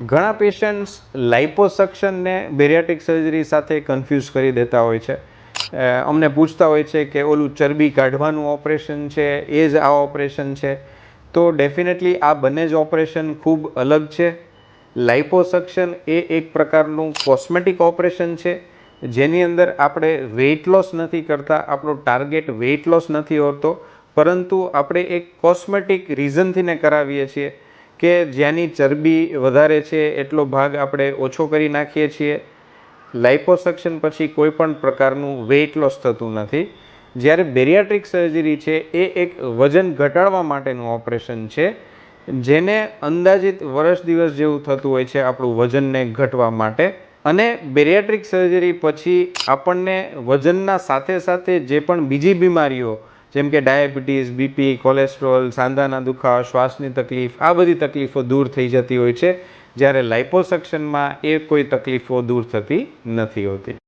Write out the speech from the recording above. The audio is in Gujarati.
ઘણા પેશન્ટ્સ લાઇપોસક્શનને બેરિયાટિક સર્જરી સાથે કન્ફ્યુઝ કરી દેતા હોય છે. અમને પૂછતા હોય છે કે ઓલું ચરબી કાઢવાનું ઓપરેશન છે, એ જ આ ઓપરેશન છે. તો ડેફિનેટલી આ બંને જ ઓપરેશન ખૂબ અલગ છે. લાઇપોસક્શન એ એક પ્રકારનું કોસ્મેટિક ઓપરેશન છે, જેની અંદર આપણે વેઇટ લોસ નથી કરતા, આપણો ટાર્ગેટ વેઇટ લોસ નથી હોતો, પરંતુ આપણે એક કોસ્મેટિક રીઝનથી ને કરાવીએ છીએ. કે જ્યાંની ચરબી વધારે છે એટલો ભાગ આપણે ઓછો કરી નાખીએ છીએ. લાઇપોસક્શન પછી કોઈપણ પ્રકારનું વેઇટ લોસ થતું નથી. જ્યારે બેરિયાટ્રિક સર્જરી છે, એ એક વજન ઘટાડવા માટેનું ઓપરેશન છે, જેને અંદાજિત વર્ષ દિવસ જેવું થતું હોય છે આપણું વજનને ઘટવા માટે. અને બેરિયાટ્રિક સર્જરી પછી આપણને વજનના સાથે સાથે જે પણ બીજી બીમારીઓ જેમ કે ડાયાબિટીસ, બીપી, કોલેસ્ટ્રોલ, સાંધાના દુખાવા, શ્વાસની તકલીફ, આ બધી તકલીફો દૂર થઈ જતી હોય છે. જ્યારે લાઇપોસક્શનમાં એ કોઈ તકલીફો દૂર થતી નથી હોતી.